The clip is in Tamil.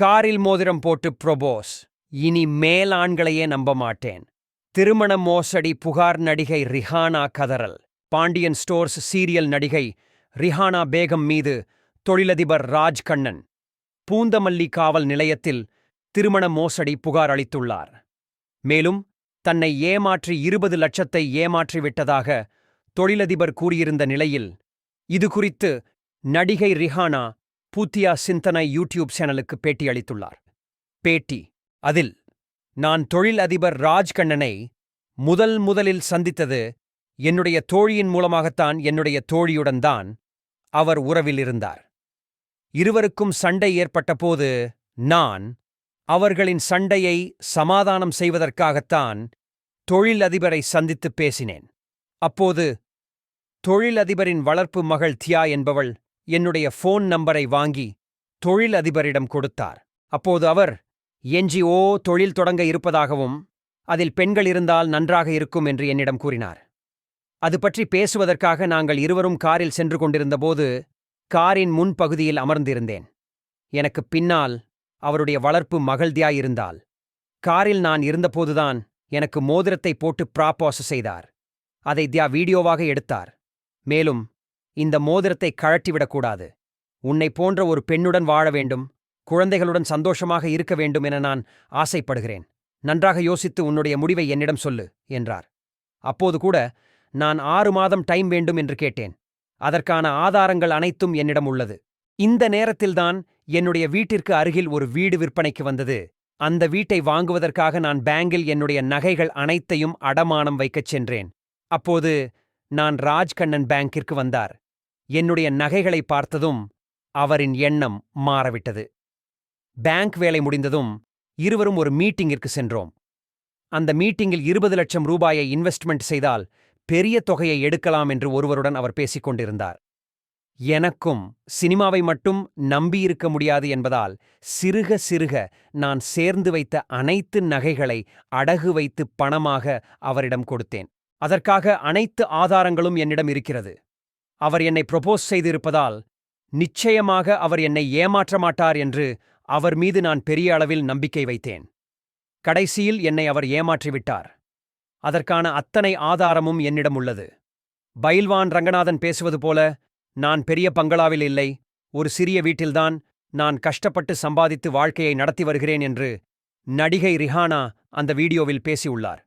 காரில் மோதிரம் போட்டு புரபோஸ். இனி மேல் ஆண்களையே நம்ப மாட்டேன். திருமண மோசடி புகார் நடிகை ரிஹானா கதறல். பாண்டியன் ஸ்டோர்ஸ் சீரியல் நடிகை ரிஹானா பேகம் மீது தொழிலதிபர் ராஜ் கண்ணன் பூந்தமல்லி காவல் நிலையத்தில் திருமண மோசடி புகார் அளித்துள்ளார். மேலும் தன்னை ஏமாற்றி இருபது லட்சத்தை ஏமாற்றிவிட்டதாக தொழிலதிபர் கூறியிருந்த நிலையில் இது குறித்து நடிகை ரிஹானா பூத்தியா சிந்தனை யூடியூப் சேனலுக்கு பேட்டி அளித்துள்ளார். பேட்டி அதில் நான் தொழில் அதிபர் ராஜ் கண்ணனை முதல் முதலில் சந்தித்தது என்னுடைய தோழியின் மூலமாகத்தான் என்னுடைய தோழியுடன் தான் அவர் உறவில் இருந்தார். இருவருக்கும் சண்டை ஏற்பட்டபோது நான் அவர்களின் சண்டையை சமாதானம் செய்வதற்காகத்தான் தொழில் அதிபரை சந்தித்துப் பேசினேன். அப்போது தொழிலதிபரின் வளர்ப்பு மகள் தியா என்பவள் என்னுடைய ஃபோன் நம்பரை வாங்கி தொழில் அதிபரிடம் கொடுத்தார். அப்போது அவர் என்ஜிஓ தொழில் தொடங்க இருப்பதாகவும் அதில் பெண்கள் இருந்தால் நன்றாக இருக்கும் என்று என்னிடம் கூறினார். அது பற்றி பேசுவதற்காக நாங்கள் இருவரும் காரில் சென்று கொண்டிருந்தபோது காரின் முன்பகுதியில் அமர்ந்திருந்தேன். எனக்கு பின்னால் அவருடைய வளர்ப்பு மகள்தியாயிருந்தால் காரில் நான் இருந்தபோதுதான் எனக்கு மோதிரத்தை போட்டு ப்ராப்போஸ் செய்தார். அதை தியா வீடியோவாக எடுத்தார். மேலும் இந்த மோதிரத்தை கழட்டிவிடக்கூடாது உன்னை போன்ற ஒரு பெண்ணுடன் வாழ வேண்டும் குழந்தைகளுடன் சந்தோஷமாக இருக்க வேண்டும் என நான் ஆசைப்படுகிறேன். நன்றாக யோசித்து உன்னுடைய முடிவை என்னிடம் சொல்லு என்றார். அப்போது கூட நான் ஆறு மாதம் டைம் வேண்டும் என்று கேட்டேன். அதற்கான ஆதாரங்கள் அனைத்தும் என்னிடம் உள்ளது. இந்த நேரத்தில்தான் என்னுடைய வீட்டிற்கு அருகில் ஒரு வீடு விற்பனைக்கு வந்தது. அந்த வீட்டை வாங்குவதற்காக நான் பேங்கில் என்னுடைய நகைகள் அனைத்தையும் அடமானம் வைக்கச் சென்றேன். அப்போது நான் ராஜ்கண்ணன் பேங்கிற்கு வந்தார். என்னுடைய நகைகளை பார்த்ததும் அவரின் எண்ணம் மாறவிட்டது. பேங்க் வேலை முடிந்ததும் இருவரும் ஒரு மீட்டிங்கிற்கு சென்றோம். அந்த மீட்டிங்கில் இருபது லட்சம் ரூபாயை இன்வெஸ்ட்மெண்ட் செய்தால் பெரிய தொகையை எடுக்கலாம் என்று ஒருவருடன் அவர் பேசிக் கொண்டிருந்தார். எனக்கும் சினிமாவை மட்டும் நம்பியிருக்க முடியாது என்பதால் சிறுக சிறுக நான் சேர்ந்து வைத்த அனைத்து நகைகளை அடகு வைத்து பணமாக அவரிடம் கொடுத்தேன். அதற்காக அனைத்து ஆதாரங்களும் என்னிடம் இருக்கிறது. அவர் என்னை ப்ரொபோஸ் செய்திருப்பதால் நிச்சயமாக அவர் என்னை ஏமாற்ற மாட்டார் என்று அவர் மீது நான் பெரிய அளவில் நம்பிக்கை வைத்தேன். கடைசியில் என்னை அவர் ஏமாற்றிவிட்டார் அதற்கான அத்தனை ஆதாரமும் என்னிடம் உள்ளது. பைல்வான் ரங்கநாதன் பேசுவது போல நான் பெரிய பங்களாவில் இல்லை ஒரு சிறிய வீட்டில்தான் நான் கஷ்டப்பட்டு சம்பாதித்து வாழ்க்கையை நடத்தி வருகிறேன் என்று நடிகை ரிஹானா அந்த வீடியோவில் பேசியுள்ளார்.